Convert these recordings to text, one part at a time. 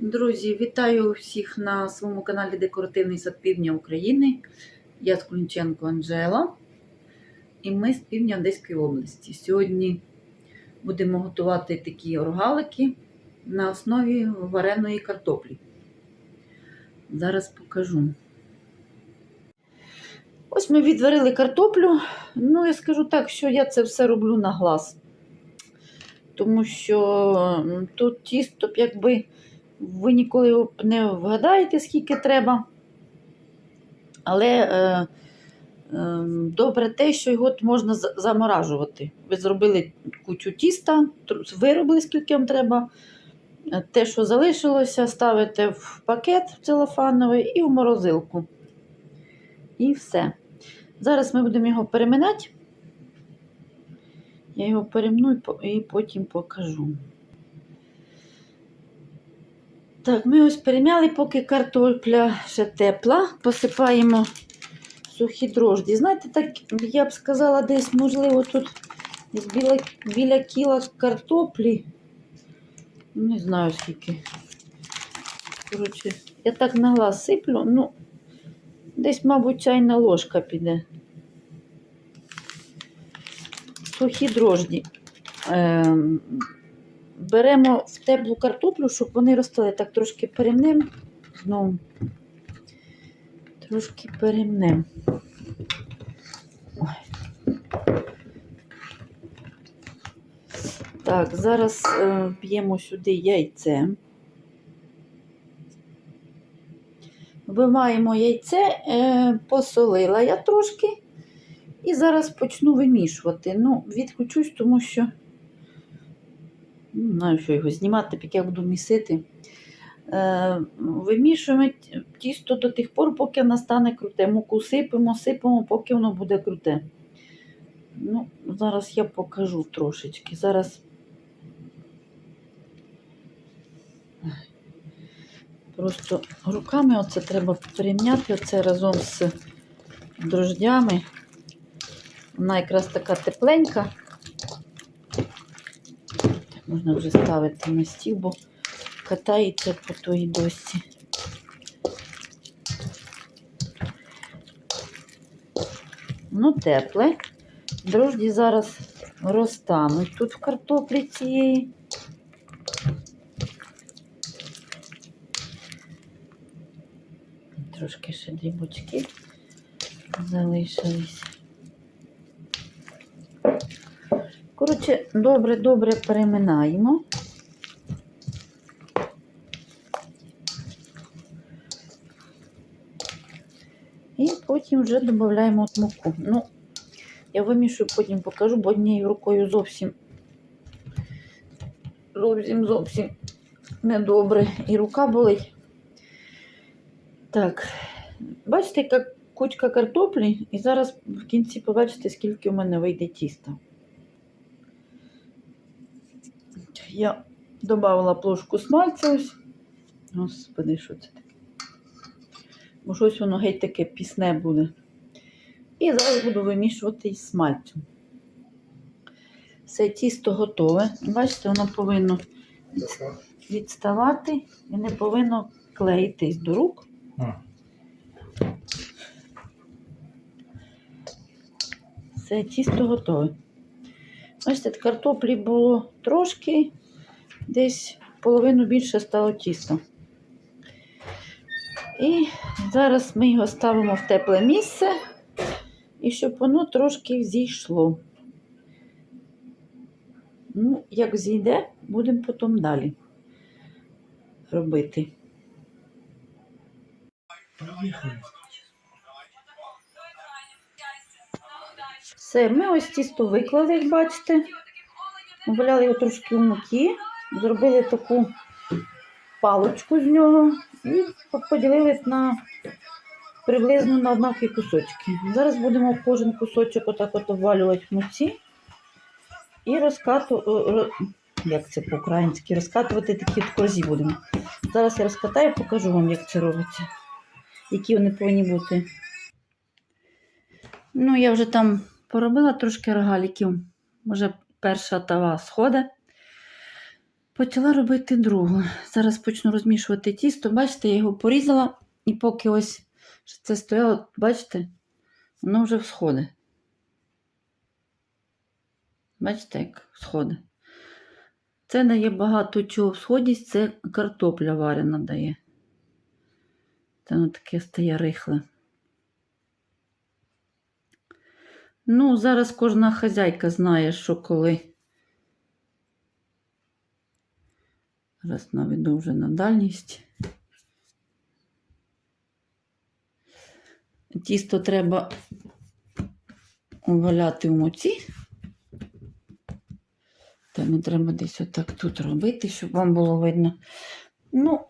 Друзі, вітаю всіх на своєму каналі Декоративний сад Півдня України. Я Склінченко Анжела. І ми з півдня Одеської області. Сьогодні будемо готувати такі оргалики на основі вареної картоплі. Зараз покажу. Ось ми відварили картоплю. Ну, я скажу так, що я це все роблю на глаз. Тому що тут тісто, якби ви ніколи не вгадаєте, скільки треба. Але е, е, добре те, що його можна заморажувати. Ви зробили кучу тіста, виробили, скільки вам треба. Е, Те, що залишилося, ставите в пакет целофановий і в морозилку. І все. Зараз ми будемо його переминати. Я його перемну і потім покажу. Так, ми ось перем'яли, поки картопля ще тепла. Посипаємо сухі дрожді. Знаєте, так я б сказала, десь, можливо, тут біля, біля кіла картоплі. Не знаю скільки. Коротше, я так на глаз сиплю, ну, десь, мабуть, чайна ложка піде. Сухі дрожді. Ем, беремо в теплу картоплю, щоб вони ростали. Так трошки перемнемо. Знову. Трошки перемнемо. Так, зараз е, сюди яйце. Вимаємо яйце, е, посолила я трошки. І зараз почну вимішувати. Ну, відключусь, тому що не знаю, що його знімати, поки я буду місити. Е, вимішуємо тісто до тих пор, поки настане круте. Муку сипемо, сипемо, поки воно буде круте. Ну, зараз я покажу трошечки. Зараз просто руками оце треба порівняти оце разом з дрождями. Вона якраз така тепленька. Можна вже ставити на стіл, бо катається по тої досі. Ну, тепле. Дрожді зараз розтануть тут в картоплі цієї. Трошки ще дрібочки залишились. Коротше, добре-добре переминаємо. І потім вже додаємо от муку. Ну, я вимішую, потім покажу, бо однією рукою зовсім зовсім зовсім недобре. І рука болить. Так, бачите, яка кучка картоплі, і зараз в кінці побачите, скільки у мене вийде тіста. Я додала плошку смальця ось. Господи, що це таке? Бо щось воно геть таке пісне буде. І зараз буду вимішувати із смальцем. Все тісто готове. Бачите, воно повинно відставати і не повинно клеїтись до рук. Все, тісто готове. Бачите, картоплі було трошки, десь половину більше стало тіста. І зараз ми його ставимо в тепле місце, і щоб воно трошки зійшло. Ну, як зійде, будемо потім далі робити. поїхали. Все, ми ось тісто виклали, як бачите. Валяли його трошки в муки, зробили таку палочку з нього і поділили на приблизно на однакові кусочки. Зараз будемо кожен кусочок отак от обвалювати в муці і розкатувати, як це по-українськи, розкатувати такі корзі будемо. Зараз я розкатаю, покажу вам, як це робиться, які вони повинні бути. Ну, я вже там поробила трошки рогаліків. Може, перша тава сходить. Почала робити другу. Зараз почну розмішувати тісто. Бачите, я його порізала, і поки ось це стояло, бачите, воно вже всходить. Бачите, як всходить. Це дає багато чого всходість, це картопля варена дає. Це воно таке стає рихле. Ну, зараз кожна хазяйка знає, що коли. Зараз вже на дальність. Тісто треба валяти в муці. Та не треба десь отак тут робити, щоб вам було видно. Ну,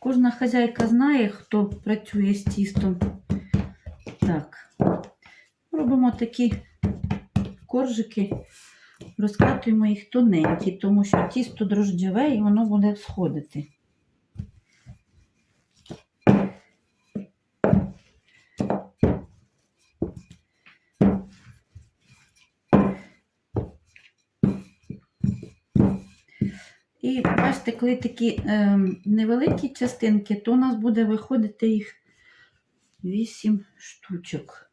кожна хазяйка знає, хто працює з тістом. Так, робимо такі коржики, розкатуємо їх тоненькі, тому що тісто дрожджеве і воно буде сходити. І бачите, коли такі е, невеликі частинки, то у нас буде виходити їх 8 штучок.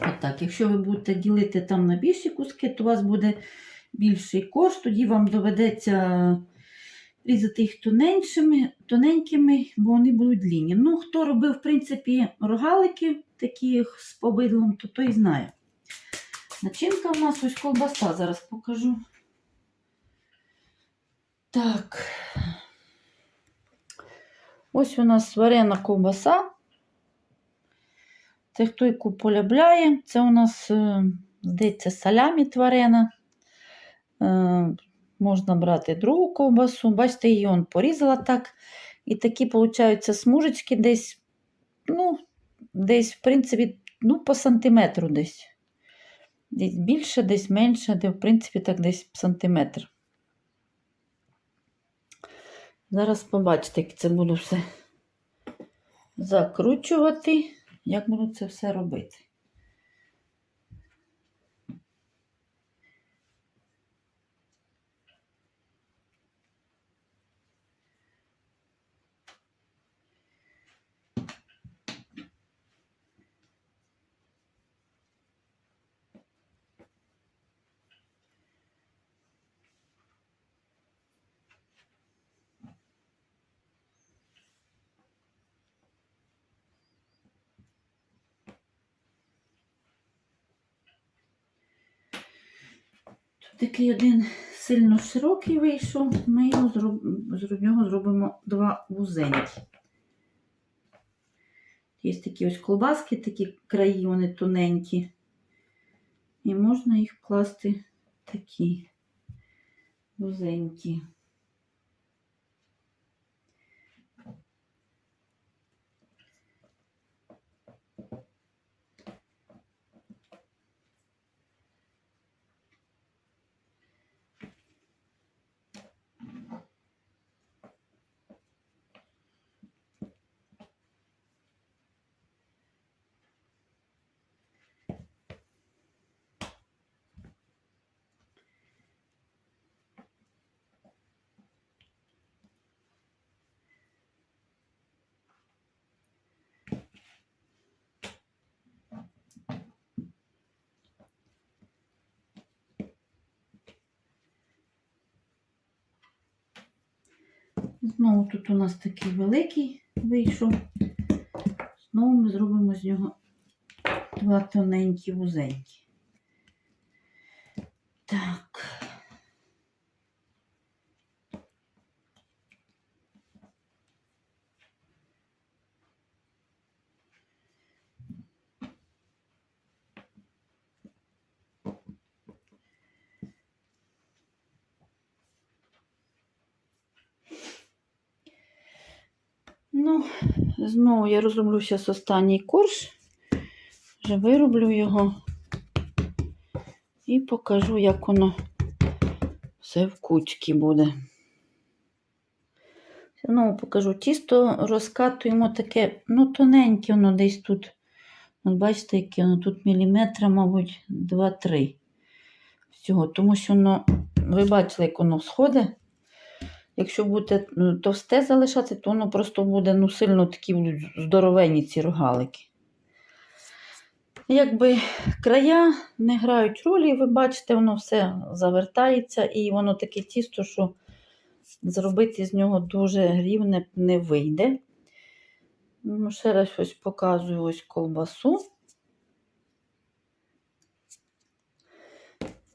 Отак, якщо ви будете ділити там на більші куски, то у вас буде більший кош, тоді вам доведеться різати їх тоненькими, тоненькими, бо вони будуть длінні. Ну, хто робив, в принципі, рогалики такі з побидлом, то той знає. Начинка у нас ось колбаса, зараз покажу. Так. Ось у нас варена ковбаса. Це хто яку полюбляє. Це у нас, е, здається, салямі тварена. Можна брати другу ковбасу. Бачите, її он порізала так. І такі, виходить, смужечки десь, ну, десь, в принципі, ну, по сантиметру десь. Десь більше, десь менше, де, в принципі, так десь сантиметр. Зараз побачите, як це буду все закручувати, як буду це все робити. Такий один сильно широкий вийшов, ми його з нього зробимо два вузенькі. Є такі ось колбаски, такі краї, вони тоненькі. І можна їх класти такі вузенькі. Знову тут у нас такий великий вийшов. Знову ми зробимо з нього два тоненькі вузенькі. Так. Ну, знову я розроблю зараз останній корж. Вже вироблю його і покажу, як воно все в кучці буде. Знову покажу. Тісто розкатуємо таке, ну, тоненьке, воно десь тут. От бачите, яке воно тут міліметра, мабуть, 2-3 всього. Тому що воно, ви бачили, як воно сходить. Якщо будете ну, товсте залишати, то воно просто буде ну, сильно такі здоровенні ці рогалики. Якби края не грають ролі, ви бачите, воно все завертається, і воно таке тісто, що зробити з нього дуже рівне не вийде. Ну, ще раз ось показую ось ковбасу.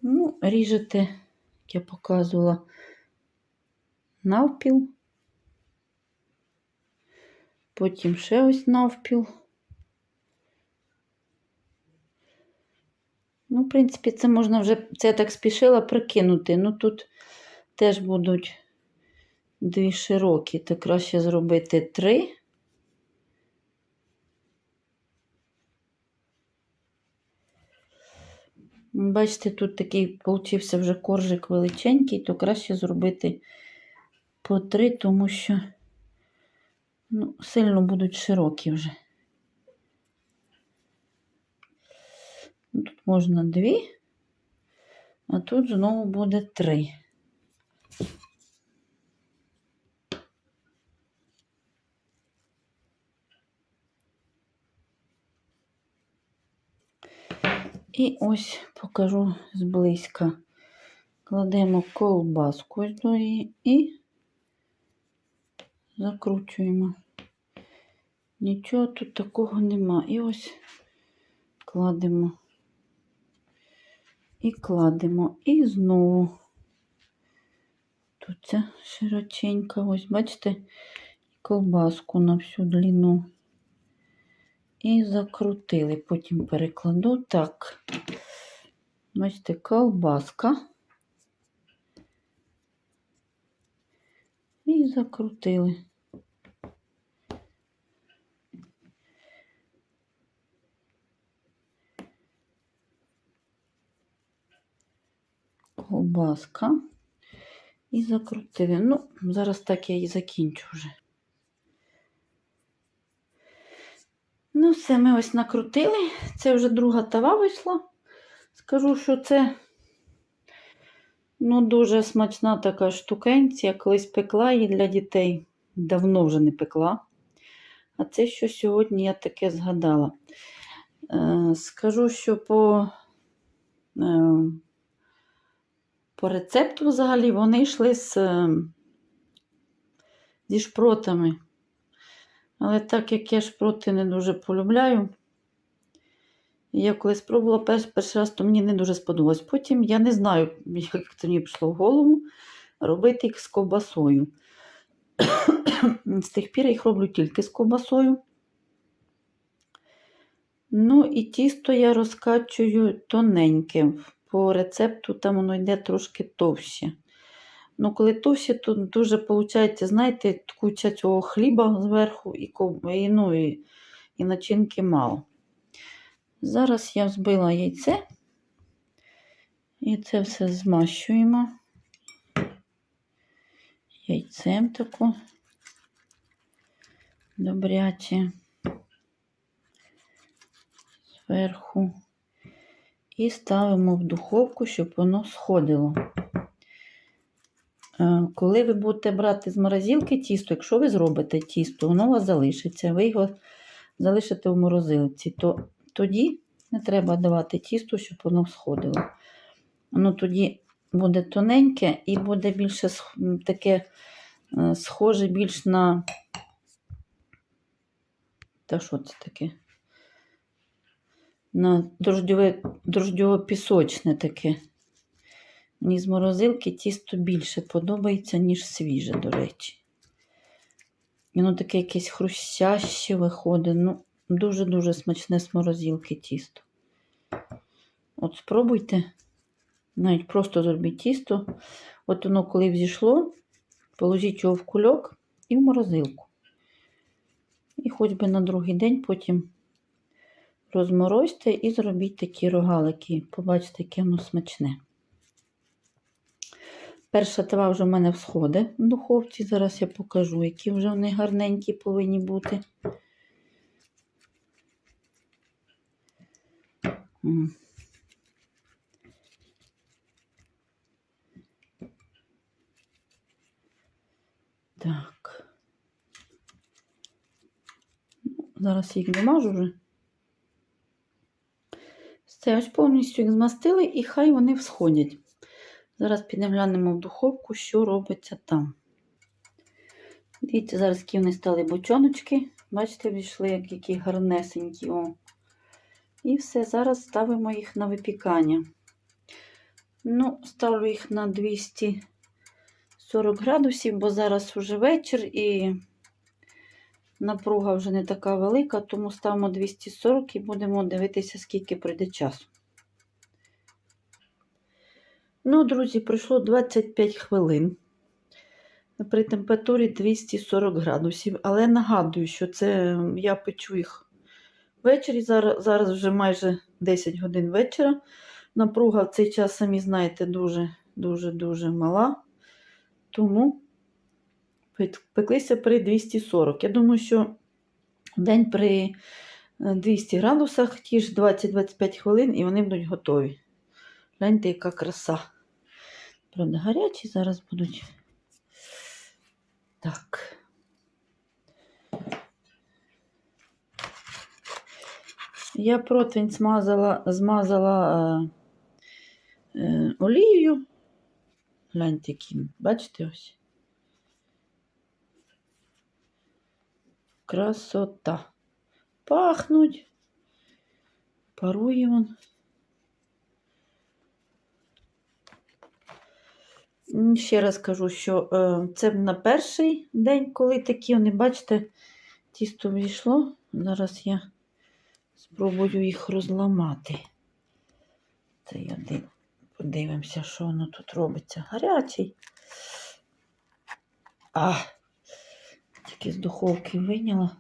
Ну, ріжете, як я показувала, навпіл. Потім ще ось навпіл. Ну, в принципі, це можна вже, це я так спішила прикинути. Ну, тут теж будуть дві широкі, то краще зробити три. Бачите, тут такий получився вже коржик величенький, то краще зробити по три, тому що ну, сильно будуть широкі вже. Тут можна дві, а тут знову буде три. І ось покажу зблизька. Кладемо колбаску до її і закручуємо. Нічого тут такого нема. І ось кладемо. І кладемо. І знову. Тут ця широченька, ось, бачите, колбаску на всю длину. І закрутили. Потім перекладу так. Бачите, колбаска. І закрутили. Колбаска. І закрутили. Ну, зараз так я і закінчу вже. Ну, все, ми ось накрутили. Це вже друга тава вийшла. Скажу, що це ну, дуже смачна така штукенція. Колись пекла її для дітей. Давно вже не пекла. А це що сьогодні я таке згадала. Е, скажу, що по, е, по рецепту взагалі вони йшли з, е, зі шпротами. Але так як я шпроти не дуже полюбляю, я коли спробувала перший, перший раз, то мені не дуже сподобалось. Потім я не знаю, як це мені пішло в голову робити їх з ковбасою. з тих пір я їх роблю тільки з ковбасою. Ну, і тісто я розкачую тоненьке. По рецепту там воно йде трошки товще. Ну, коли товще, то дуже виходить, знаєте, куча цього хліба зверху і, і, ну, і, і начинки мало. Зараз я взбила яйце. І це все змащуємо. Яйцем таку. Добряче. Зверху і ставимо в духовку, щоб воно сходило. Е, Коли ви будете брати з морозилки тісто, якщо ви зробите тісто, воно у вас залишиться, ви його залишите в морозилці, то тоді не треба давати тісто, щоб воно сходило. Воно тоді буде тоненьке і буде більше таке е, схоже більш на. Та що це таке? На дрождьове, дрождьово-пісочне таке. Мені з морозилки тісто більше подобається, ніж свіже, до речі. Воно таке якесь хрустяще виходить. Ну, дуже-дуже смачне з морозилки тісто. От спробуйте. Навіть просто зробіть тісто. От воно, коли взійшло, положіть його в кульок і в морозилку. І хоч би на другий день потім розморозьте і зробіть такі рогалики. Побачите, яке воно смачне. Перша трава вже в мене всходить в духовці. Зараз я покажу, які вже вони гарненькі повинні бути. Так. Ну, Зараз їх домажу вже. Все, ось повністю їх змастили і хай вони всходять. Зараз підемо в духовку, що робиться там. Дивіться, зараз які вони стали бочоночки. Бачите, війшли, як які гарнесенькі. О. І все, зараз ставимо їх на випікання. Ну, ставлю їх на 240 градусів, бо зараз вже вечір і напруга вже не така велика, тому ставимо 240 і будемо дивитися, скільки пройде часу. Ну, друзі, пройшло 25 хвилин при температурі 240 градусів. Але нагадую, що це я печу їх ввечері. Зараз, зараз вже майже 10 годин вечора. Напруга в цей час, самі знаєте, дуже-дуже мала. Тому пеклися при 240. Я думаю, що день при 200 градусах ті ж 20-25 хвилин і вони будуть готові. Гляньте, яка краса. Правда, гарячі зараз будуть. Так. Я противень смазала, змазала е, е, олією. Гляньте, які, бачите ось. Красота. Пахнуть. Парує вон. Ще раз кажу, що е, це на перший день, коли такі, вони, бачите, тісто війшло. Зараз я спробую їх розламати. Цей один. Подивимося, що воно тут робиться. Гарячий. А, тільки з духовки вийняла.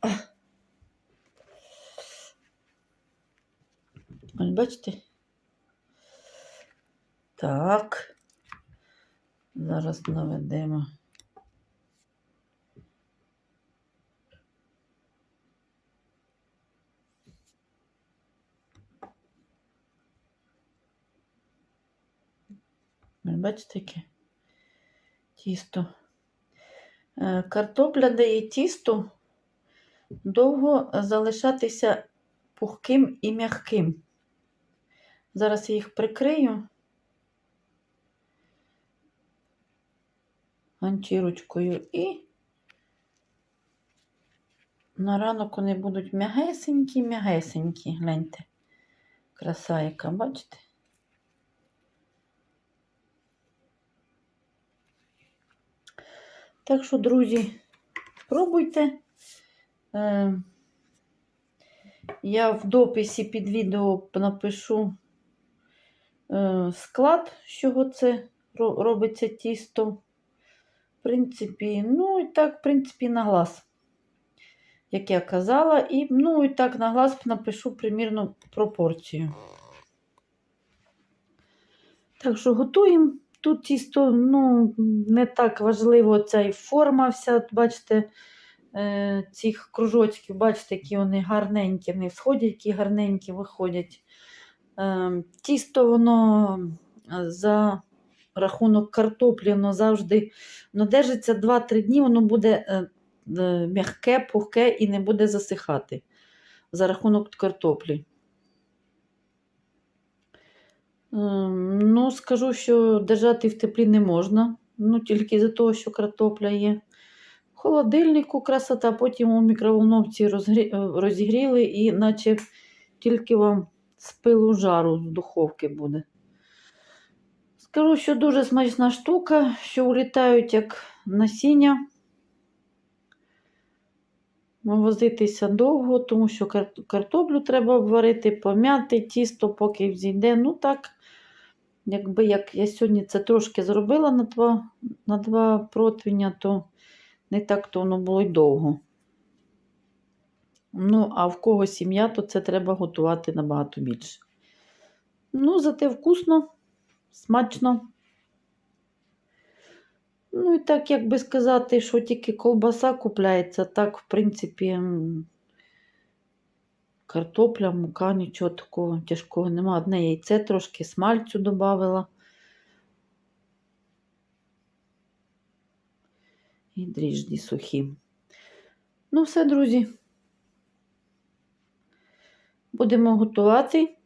А. Ось бачите? Так. Зараз наведемо. Бачите, яке тісто. Е, Картопля дає тісту довго залишатися пухким і м'яким. Зараз я їх прикрию ганчірочкою і на ранок вони будуть м'ягесенькі, м'ягесенькі. Гляньте. Краса яка, бачите? Так що, друзі, пробуйте. Е, Я в дописі під відео напишу е, склад, з чого це робиться тісто. В принципі, ну і так, в принципі, на глаз, як я казала, і ну і так на глаз напишу примірну пропорцію. Так що готуємо. Тут тісто ну, не так важливо ця і форма вся, бачите, е, цих кружочків, бачите, які вони гарненькі, вони сходять, які гарненькі виходять. Е, тісто, воно е, за рахунок картоплі, воно завжди воно держиться 2-3 дні, воно буде м'яке, пухке і не буде засихати за рахунок картоплі. Ну, скажу, що держати в теплі не можна, ну тільки за того, що картопля є. В холодильнику красота, потім у мікроволновці розгрі... е, розігріли, і наче тільки вам з пилу жару з духовки буде. Скажу, що дуже смачна штука, що улітають як насіння. Возитися довго, тому що картоплю треба обварити, пом'яти, тісто, поки взійде. Ну так, якби як я сьогодні це трошки зробила на два, на два противня, то не так то воно було й довго. Ну, а в кого сім'я, то це треба готувати набагато більше. Ну, зате вкусно. смачно. Ну і так, як би сказати, що тільки колбаса купляється, так, в принципі, картопля, мука, нічого такого тяжкого нема. Одне яйце трошки смальцю додавила. І дріжджі сухі. Ну, все, друзі. Будемо готувати.